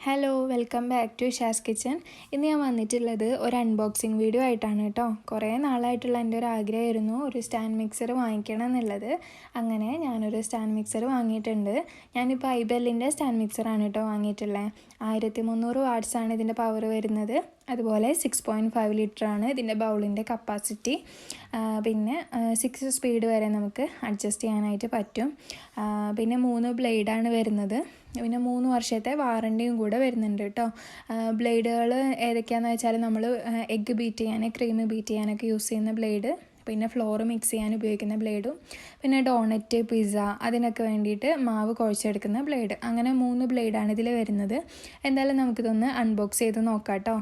Hello welcome back to Shaz kitchen ഇന്ന് ഞാൻ വന്നിട്ടുള്ളത് ഒരു അൺബോക്സിങ് വീഡിയോ ആയിട്ടാണ് കേട്ടോ. കുറേ നാളായിട്ടുള്ള എന്റെ ഒരു ആഗ്രഹമായിരുന്നു ഒരു സ്റ്റാൻഡ് മിക്സർ വാങ്ങിക്കണം എന്നുള്ളത്. അങ്ങനെ ഞാനൊരു സ്റ്റാൻഡ് മിക്സർ വാങ്ങിയിട്ടുണ്ട്. ഞാനിപ്പോൾ ഐബെല്ലിന്റെ സ്റ്റാൻഡ് മിക്സറാണ് കേട്ടോ വാങ്ങിയിട്ടുള്ളത് ആയിരത്തി മുന്നൂറ് വാട്ട്സാണ് ഇതിന്റെ പവർ വരുന്നത്. അതുപോലെ സിക്സ് പോയിന്റ് ഫൈവ് ലിറ്ററാണ് ഇതിന്റെ ബൗളിന്റെ കപ്പാസിറ്റി പിന്നെ സിക്സ് സ്പീഡ് വരെ നമുക്ക് അഡ്ജസ്റ്റ് ചെയ്യാനായിട്ട് പറ്റും. പിന്നെ മൂന്ന് ബ്ലേഡാണ് വരുന്നത്. പിന്നെ മൂന്ന് വർഷത്തെ വാറണ്ടിയും കൂടെ വരുന്നുണ്ട് കേട്ടോ. ബ്ലേഡുകൾ ഏതൊക്കെയാണെന്ന് വെച്ചാൽ നമ്മൾ എഗ്ഗ് ബീറ്റ് ചെയ്യാൻ ക്രീം ബീറ്റ് ചെയ്യാനൊക്കെ യൂസ് ചെയ്യുന്ന ബ്ലേഡ് പിന്നെ ഫ്ലോർ മിക്സ് ചെയ്യാൻ ഉപയോഗിക്കുന്ന ബ്ലേഡും പിന്നെ ഡോണറ്റ് പിസ്സ അതിനൊക്കെ വേണ്ടിയിട്ട് മാവ് കുഴച്ചെടുക്കുന്ന ബ്ലേഡ്. അങ്ങനെ മൂന്ന് ബ്ലേഡാണ് ഇതിൽ വരുന്നത്. എന്തായാലും നമുക്കിതൊന്ന് അൺബോക്സ് ചെയ്ത് നോക്കാം കേട്ടോ.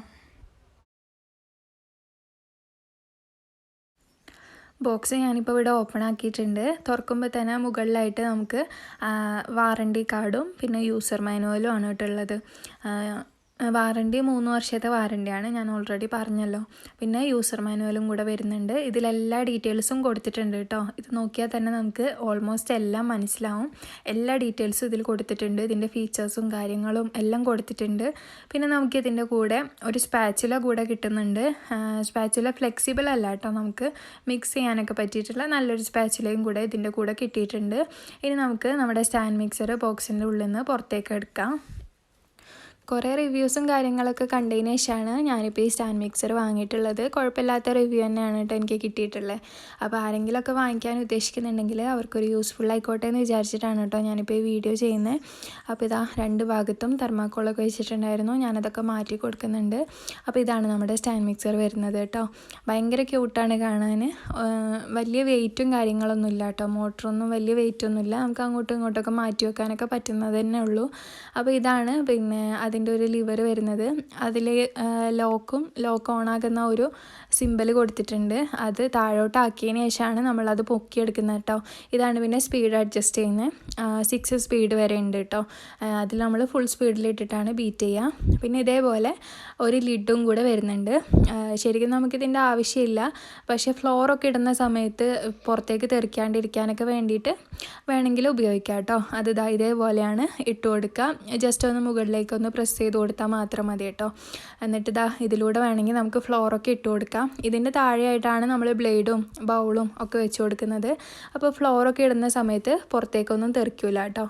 ബോക്സ് ഞാനിപ്പോൾ ഇവിടെ ഓപ്പൺ ആക്കിയിട്ടുണ്ട്. തുറക്കുമ്പോൾ തന്നെ മുകളിലായിട്ട് നമുക്ക് വാറണ്ടി കാർഡും പിന്നെ യൂസർ മാനുവലും ആണ് കേട്ടുള്ളത് വാറണ്ടി മൂന്ന് വർഷത്തെ വാറണ്ടിയാണ് ഞാൻ ഓൾറെഡി പറഞ്ഞല്ലോ. പിന്നെ യൂസർ മാനുവലും കൂടെ വരുന്നുണ്ട്. ഇതിലെല്ലാ ഡീറ്റെയിൽസും കൊടുത്തിട്ടുണ്ട് കേട്ടോ ഇത് നോക്കിയാൽ തന്നെ നമുക്ക് ഓൾമോസ്റ്റ് എല്ലാം മനസ്സിലാവും. എല്ലാ ഡീറ്റെയിൽസും ഇതിൽ കൊടുത്തിട്ടുണ്ട്. ഇതിന്റെ ഫീച്ചേഴ്സും കാര്യങ്ങളും എല്ലാം കൊടുത്തിട്ടുണ്ട്. പിന്നെ നമുക്ക് ഇതിന്റെ കൂടെ ഒരു സ്പാച്ചുല കൂടെ കിട്ടുന്നുണ്ട്. സ്പാച്ചുല ഫ്ലെക്സിബിൾ അല്ല കേട്ടോ നമുക്ക് മിക്സ് ചെയ്യാനൊക്കെ പറ്റിയിട്ടുള്ള നല്ലൊരു സ്പാച്ചുലയും കൂടെ ഇതിന്റെ കൂടെ കിട്ടിയിട്ടുണ്ട്. ഇനി നമുക്ക് നമ്മുടെ സ്റ്റാൻഡ് മിക്സർ ബോക്സിന്റെ ഉള്ളിൽ നിന്ന് പുറത്തേക്ക് എടുക്കാം. കുറേ റിവ്യൂസും കാര്യങ്ങളൊക്കെ കണ്ടതിന് ശേഷമാണ് ഞാനിപ്പോൾ ഈ സ്റ്റാൻഡ് മിക്സർ വാങ്ങിയിട്ടുള്ളത്. കുഴപ്പമില്ലാത്ത റിവ്യൂ തന്നെയാണ് കേട്ടോ എനിക്ക് കിട്ടിയിട്ടുള്ളത്. അപ്പോൾ ആരെങ്കിലുമൊക്കെ വാങ്ങിക്കാൻ ഉദ്ദേശിക്കുന്നുണ്ടെങ്കിൽ അവർക്കൊരു യൂസ്ഫുൾ ആയിക്കോട്ടെ എന്ന് വിചാരിച്ചിട്ടാണ് കേട്ടോ ഞാനിപ്പോൾ ഈ വീഡിയോ ചെയ്യുന്നത് അപ്പോൾ ഇതാ രണ്ട് ഭാഗത്തും തെർമാക്കോളൊക്കെ വെച്ചിട്ടുണ്ടായിരുന്നു. ഞാനതൊക്കെ മാറ്റി കൊടുക്കുന്നുണ്ട്. അപ്പോൾ ഇതാണ് നമ്മുടെ സ്റ്റാൻഡ് മിക്സർ വരുന്നത് കേട്ടോ ഭയങ്കര ക്യൂട്ടാണ് കാണാൻ. വലിയ വെയിറ്റും കാര്യങ്ങളൊന്നും ഇല്ല കേട്ടോ മോട്ടറൊന്നും വലിയ വെയിറ്റൊന്നുമില്ല നമുക്ക് അങ്ങോട്ടും ഇങ്ങോട്ടൊക്കെ മാറ്റി വെക്കാനൊക്കെ പറ്റുന്നത് തന്നെ ഉള്ളൂ. അപ്പോൾ ഇതാണ് പിന്നെ അതിന്റെ ഒരു ലിവർ വരുന്നത്. അതിൽ ലോക്കും ലോക്ക് ഓണാകുന്ന ഒരു സിമ്പൽ കൊടുത്തിട്ടുണ്ട്. അത് താഴോട്ടാക്കിയതിന് ശേഷമാണ് നമ്മളത് പൊക്കിയെടുക്കുന്നത് കേട്ടോ. ഇതാണ് പിന്നെ സ്പീഡ് അഡ്ജസ്റ്റ് ചെയ്യുന്നത്. സിക്സ് സ്പീഡ് വരെ ഉണ്ട് കേട്ടോ. അതിൽ നമ്മൾ ഫുൾ സ്പീഡിലിട്ടിട്ടാണ് ബീറ്റ് ചെയ്യുക. പിന്നെ ഇതേപോലെ ഒരു ലിഡും കൂടെ വരുന്നുണ്ട്. ശരിക്കും നമുക്കിതിന്റെ ആവശ്യമില്ല. പക്ഷേ ഫ്ലോറൊക്കെ ഇടുന്ന സമയത്ത് പുറത്തേക്ക് തെറിക്കാണ്ടിരിക്കാനൊക്കെ വേണ്ടിയിട്ട് വേണമെങ്കിൽ ഉപയോഗിക്കാം കേട്ടോ. അത് ഇതാ ഇതേപോലെയാണ് ഇട്ട് കൊടുക്കുക. ജസ്റ്റ് ഒന്ന് മുകളിലേക്കൊന്ന് പ്രസ് ചെയ്ത് കൊടുത്താൽ മാത്രം മതി കേട്ടോ. എന്നിട്ട് ഇതാ ഇതിലൂടെ വേണമെങ്കിൽ നമുക്ക് ഫ്ലോറൊക്കെ ഇട്ട് കൊടുക്കാം. ഇതിന്റെ താഴെയായിട്ടാണ് നമ്മൾ ബ്ലേഡും ബൗളും ഒക്കെ വെച്ച് കൊടുക്കുന്നത്. അപ്പോൾ ഫ്ലോറൊക്കെ ഇടുന്ന സമയത്ത് പുറത്തേക്കൊന്നും തെറിക്കില്ല കേട്ടോ.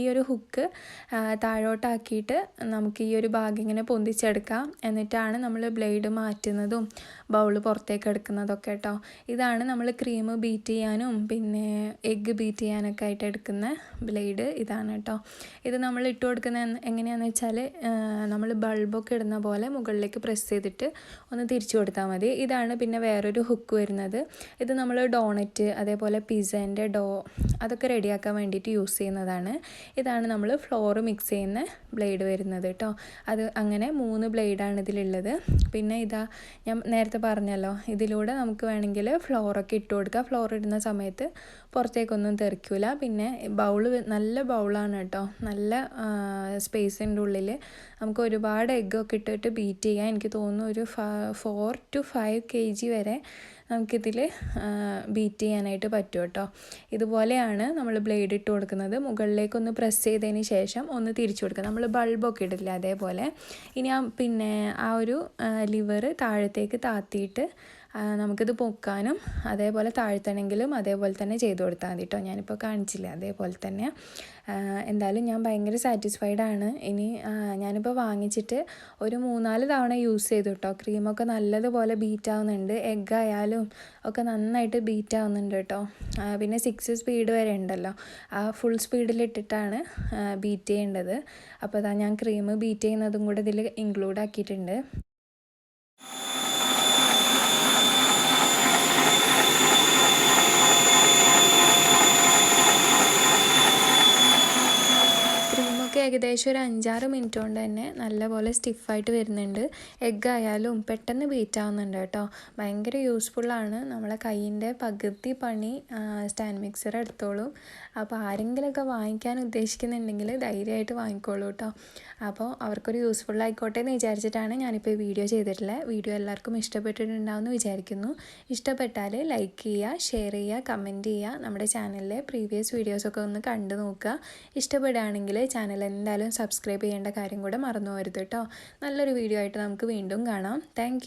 ഈ ഒരു ഹുക്ക് താഴോട്ടാക്കിയിട്ട് നമുക്ക് ഈ ഒരു ഭാഗം ഇങ്ങനെ പൊന്തിച്ചെടുക്കാം. എന്നിട്ടാണ് നമ്മൾ ബ്ലേഡ് മാറ്റുന്നതും ബൗൾ പുറത്തേക്ക് എടുക്കുന്നതൊക്കെ കേട്ടോ ഇതാണ് നമ്മൾ ക്രീം ബീറ്റ് ചെയ്യാനും പിന്നെ എഗ്ഗ് ബീറ്റ് ചെയ്യാനൊക്കെ ആയിട്ട് എടുക്കുന്ന ബ്ലേഡ് ഇതാണ് കേട്ടോ ഇത് നമ്മൾ ഇട്ട് കൊടുക്കുന്ന എങ്ങനെയാണെന്ന് വെച്ചാൽ നമ്മൾ ബൾബൊക്കെ ഇടുന്ന പോലെ മുകളിലേക്ക് പ്രസ് ചെയ്തിട്ട് ഒന്ന് തിരിച്ചു കൊടുത്താൽ മതി. ഇതാണ് പിന്നെ വേറൊരു ഹുക്ക് വരുന്നത്. ഇത് നമ്മൾ ഡോണറ്റ് അതേപോലെ പിസ്സേന്റെ ഡോ അതൊക്കെ റെഡിയാക്കാൻ വേണ്ടിയിട്ട് യൂസ് ചെയ്യുന്നതാണ്. ഇതാണ് നമ്മൾ ഫ്ലോർ മിക്സ് ചെയ്യുന്ന ബ്ലേഡ് വരുന്നത് കേട്ടോ. അത് അങ്ങനെ മൂന്ന് ബ്ലേഡാണ് ഇതിലുള്ളത്. പിന്നെ ഇതാ ഞാൻ നേരത്തെ പറഞ്ഞല്ലോ ഇതിലൂടെ നമുക്ക് വേണമെങ്കിൽ ഫ്ലോറൊക്കെ ഇട്ട് കൊടുക്കുക ഫ്ലോർ ഇടുന്ന സമയത്ത് പുറത്തേക്കൊന്നും തെറിക്കില്ല പിന്നെ ബൗൾ നല്ല ബൗളാണ് കേട്ടോ. നല്ല സ്പേസിന്റെ ഉള്ളിൽ നമുക്ക് ഒരുപാട് എഗ്ഗൊക്കെ ഇട്ടിട്ട് ബീറ്റ് ചെയ്യാം എനിക്ക് തോന്നുന്നു ഒരു four to five K G വരെ നമുക്കിതിൽ ബീറ്റ് ചെയ്യാനായിട്ട് പറ്റും കേട്ടോ. ഇതുപോലെയാണ് നമ്മൾ ബ്ലേഡ് ഇട്ട് കൊടുക്കുന്നത്. മുകളിലേക്കൊന്ന് പ്രസ് ചെയ്തതിന് ശേഷം ഒന്ന് തിരിച്ചു കൊടുക്കുക. നമ്മൾ ബൾബൊക്കെ ഇടില്ല അതേപോലെ. ഇനി ആ പിന്നെ ആ ഒരു ലിവർ താഴത്തേക്ക് താത്തിയിട്ട് നമുക്കിത് പൊക്കാനും അതേപോലെ താഴ്ത്തണമെങ്കിലും അതേപോലെ തന്നെ ചെയ്ത് കൊടുത്താൽ മതി കേട്ടോ ഞാനിപ്പോൾ കാണിച്ചില്ല അതേപോലെ തന്നെ. എന്തായാലും ഞാൻ ഭയങ്കര സാറ്റിസ്ഫൈഡ് ആണ്. ഇനി ഞാനിപ്പോൾ വാങ്ങിച്ചിട്ട് ഒരു മൂന്നാൽ തവണ യൂസ് ചെയ്തു കേട്ടോ ക്രീമൊക്കെ നല്ലതുപോലെ ബീറ്റ് ആവുന്നുണ്ട്. എഗ് ആയാലും ഒക്കെ നന്നായിട്ട് ബീറ്റ് ആവുന്നുണ്ട് കേട്ടോ പിന്നെ സിക്സ് സ്പീഡ് വരെ ഉണ്ടല്ലോ. ആ ഫുൾ സ്പീഡിലിട്ടിട്ടാണ് ബീറ്റ് ചെയ്യേണ്ടത്. അപ്പോൾ അതാ ഞാൻ ക്രീം ബീറ്റ് ചെയ്യുന്നതും കൂടെ ഇതിൽ ഇൻക്ലൂഡ് ആക്കിയിട്ടുണ്ട്. ഏകദേശം ഒരു അഞ്ചാറ് മിനിറ്റ് കൊണ്ട് തന്നെ നല്ലപോലെ സ്റ്റിഫായിട്ട് വരുന്നുണ്ട്. എഗ്ഗ് ആയാലും പെട്ടെന്ന് ബീറ്റ് ആവുന്നുണ്ട് കേട്ടോ. ഭയങ്കര യൂസ്ഫുള്ളാണ് നമ്മളെ കയ്യിന്റെ പകുതി പണി സ്റ്റാൻഡ് മിക്സർ എടുത്തോളും. അപ്പോൾ ആരെങ്കിലുമൊക്കെ വാങ്ങിക്കാൻ ഉദ്ദേശിക്കുന്നുണ്ടെങ്കിൽ ധൈര്യമായിട്ട് വാങ്ങിക്കോളൂ കേട്ടോ. അപ്പോൾ അവർക്കൊരു യൂസ്ഫുൾ ആയിക്കോട്ടെ എന്ന് വിചാരിച്ചിട്ടാണ് ഞാനിപ്പോൾ ഈ വീഡിയോ ചെയ്തിട്ടുള്ളത് വീഡിയോ എല്ലാവർക്കും ഇഷ്ടപ്പെട്ടിട്ടുണ്ടാവുമെന്ന് വിചാരിക്കുന്നു. ഇഷ്ടപ്പെട്ടാൽ ലൈക്ക് ചെയ്യുക ഷെയർ ചെയ്യുക കമന്റ് ചെയ്യുക. നമ്മുടെ ചാനലിലെ പ്രീവിയസ് വീഡിയോസൊക്കെ ഒന്ന് കണ്ടു നോക്കുക. ഇഷ്ടപ്പെടുകയാണെങ്കിൽ ചാനൽ എന്തായാലും സബ്സ്ക്രൈബ് ചെയ്യേണ്ട കാര്യം കൂടെ മറന്നു പോകരുത് കേട്ടോ. നല്ലൊരു വീഡിയോ ആയിട്ട് നമുക്ക് വീണ്ടും കാണാം. താങ്ക്